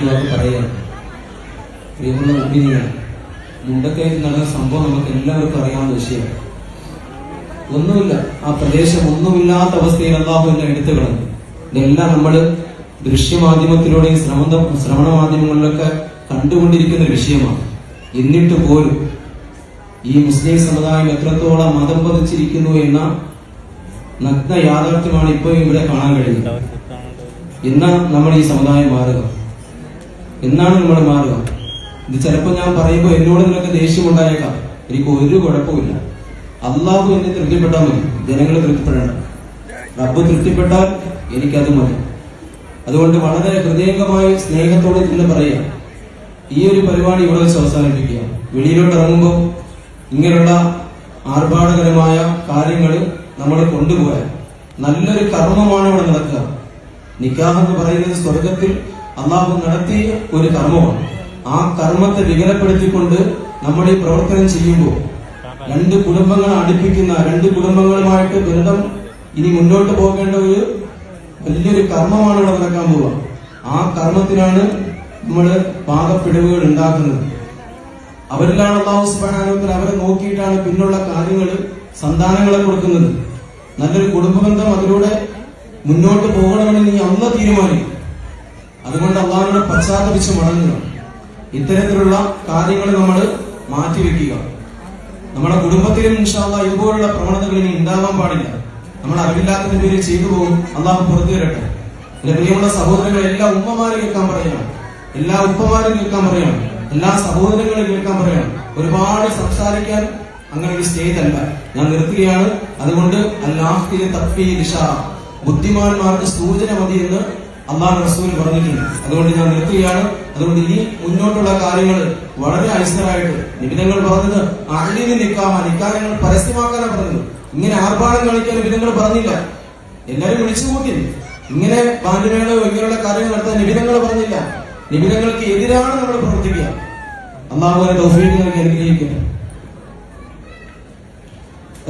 രണ്ടു പറയുകയാണ് പ്രിയമുള്ള ഒപ്പിനിയാണ് മുണ്ടക്കയത്തിൽ നടന്ന സംഭവം നമുക്ക് എല്ലാവർക്കും അറിയാവുന്ന വിഷയമാണ്. ഒന്നുമില്ല. ആ പ്രദേശം ഒന്നുമില്ലാത്ത അവസ്ഥയിൽ അള്ളാഹു എല്ലാം എടുത്തു കളഞ്ഞു. ഇതെല്ലാം നമ്മൾ ദൃശ്യമാധ്യമത്തിലൂടെയും ശ്രമണ ശ്രവണ മാധ്യമങ്ങളിലൊക്കെ കണ്ടുകൊണ്ടിരിക്കുന്ന ഒരു വിഷയമാണ്. എന്നിട്ട് പോലും ഈ മുസ്ലിം സമുദായം എത്രത്തോളം മതം പതിച്ചിരിക്കുന്നു എന്ന നഗ്ന യാഥാർത്ഥ്യമാണ് ഇപ്പോൾ ഇവിടെ കാണാൻ കഴിയുന്നത്. എന്നാ നമ്മൾ ഈ സമുദായം മാറുക. എന്നാണ് നമ്മൾ മാറുക? ഇത് ചിലപ്പോൾ ഞാൻ പറയുമ്പോൾ എന്നോട് നിനക്ക് ദേഷ്യം ഉണ്ടായേക്കാം എനിക്ക് ഒരു കുഴപ്പമില്ല അള്ളാഹു എന്നെ തൃപ്തിപ്പെട്ടാൽ മതി. ജനങ്ങൾ തൃപ്തിപ്പെടണം റബ്ബ് തൃപ്തിപ്പെട്ടാൽ എനിക്കത് മതി. അതുകൊണ്ട് വളരെ ഹൃദയംഗമായി സ്നേഹത്തോടെ ഇന്ന് പറയാം ഈ ഒരു പരിപാടി ഇവിടെ വെച്ച് അവസാനിപ്പിക്കുക. വെളിയിലോട്ട് ഇറങ്ങുമ്പോൾ ഇങ്ങനെയുള്ള ആർഭാടകരമായ കാര്യങ്ങൾ നമ്മൾ കൊണ്ടുപോയാൽ നല്ലൊരു കർമ്മമാണ് ഇവിടെ നടക്കുക. നിക്കാഹ് എന്ന് പറയുന്നത് സ്വർഗത്തിൽ അള്ളാഹു നടത്തിയ ഒരു കർമ്മമാണ്. ആ കർമ്മത്തെ വികലപ്പെടുത്തിക്കൊണ്ട് നമ്മൾ ഈ പ്രവർത്തനം ചെയ്യുമ്പോൾ രണ്ട് കുടുംബങ്ങളെ അടുപ്പിക്കുന്ന രണ്ട് കുടുംബങ്ങളുമായിട്ട് ബന്ധം ഇനി മുന്നോട്ട് പോകേണ്ട ഒരു വലിയൊരു കർമ്മമാണ് ഇവിടെ നടക്കാൻ പോവുക. ആ കർമ്മത്തിനാണ് നമ്മൾ പാകപ്പിടിവുകൾ ഉണ്ടാക്കുന്നത്. അവരിലാണ് അള്ളാഹു അവരെ നോക്കിയിട്ടാണ് പിന്നുള്ള കാര്യങ്ങൾ സന്താനങ്ങളെ കൊടുക്കുന്നത്. നല്ലൊരു കുടുംബബന്ധം അതിലൂടെ മുന്നോട്ട് പോകണമെന്ന് നീ അന്ന് തീരുമാനിക്കും അതുകൊണ്ട് അള്ളാഹുവിനെ പശ്ചാത്തപിച്ച് മടങ്ങുക. ഇത്തരത്തിലുള്ള കാര്യങ്ങൾ നമ്മൾ മാറ്റിവെക്കുക. നമ്മുടെ കുടുംബത്തിലും ഇൻഷാല്ല ഇതുപോലുള്ള പ്രവണതകൾ ഇനി ഉണ്ടാവാൻ പാടില്ല. നമ്മൾ അറിവില്ലാത്തതിന്റെ പേര് ചെയ്തു പോകും. അള്ളാഹു പുറത്തു വരട്ടെ. എന്റെ പ്രിയമുള്ള സഹോദരങ്ങൾ എല്ലാ ഉമ്മമാരും കേൾക്കാൻ പറയണം. എല്ലാ ഉപ്പമാരും കേൾക്കാൻ പറയണം. എല്ലാ സഹോദരങ്ങളും കേൾക്കാൻ പറയണം. ഒരുപാട് സംസാരിക്കാൻ അങ്ങനെ ഒരു സ്റ്റേജ് അല്ല. ഞാൻ നിർത്തുകയാണ്. അതുകൊണ്ട് അല്ലാഹ്തിലെ തപ്പി ദിശ ബുദ്ധിമാന്മാർക്ക് സൂചന മതി എന്ന് അള്ളാഹ് റസൂൽ പറഞ്ഞിട്ടുണ്ട് അതുകൊണ്ട് ഞാൻ നിർത്തുകയാണ് അതുകൊണ്ട് ഇനി മുന്നോട്ടുള്ള കാര്യങ്ങൾ വളരെ ഐശ്വരായിട്ട് നിബിധങ്ങൾ പറഞ്ഞത് അഴിഞ്ഞു നിൽക്കാമ നിൽക്കാനങ്ങൾ പരസ്യമാക്കാനാണ് പറഞ്ഞത് ഇങ്ങനെ ആർഭാടം കാണിക്കാൻ നിബിധങ്ങൾ പറഞ്ഞില്ല എല്ലാരും വിളിച്ചു കൂട്ടി ഇങ്ങനെ പാൻഡുമേളോ ഇങ്ങനെയുള്ള കാര്യങ്ങൾ നടത്താൻ നിബിധങ്ങൾ പറഞ്ഞില്ല നിബിധങ്ങൾക്ക് എതിരാണ് നമ്മൾ പ്രവർത്തിക്കുക അള്ളാഹു അതിന്റെ തൗഫീഖ് നൽകി അനുഗ്രഹിക്കട്ടെ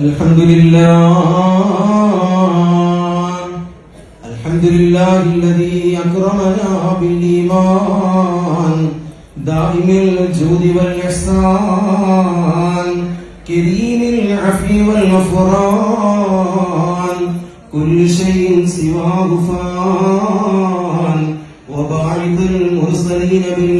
الحمد لله الحمد لله الذي أكرمنا بالإيمان دائم الجود والإحسان كريم العفو والغفران كل شيء سواه فان وباعث المرسلين بالأديان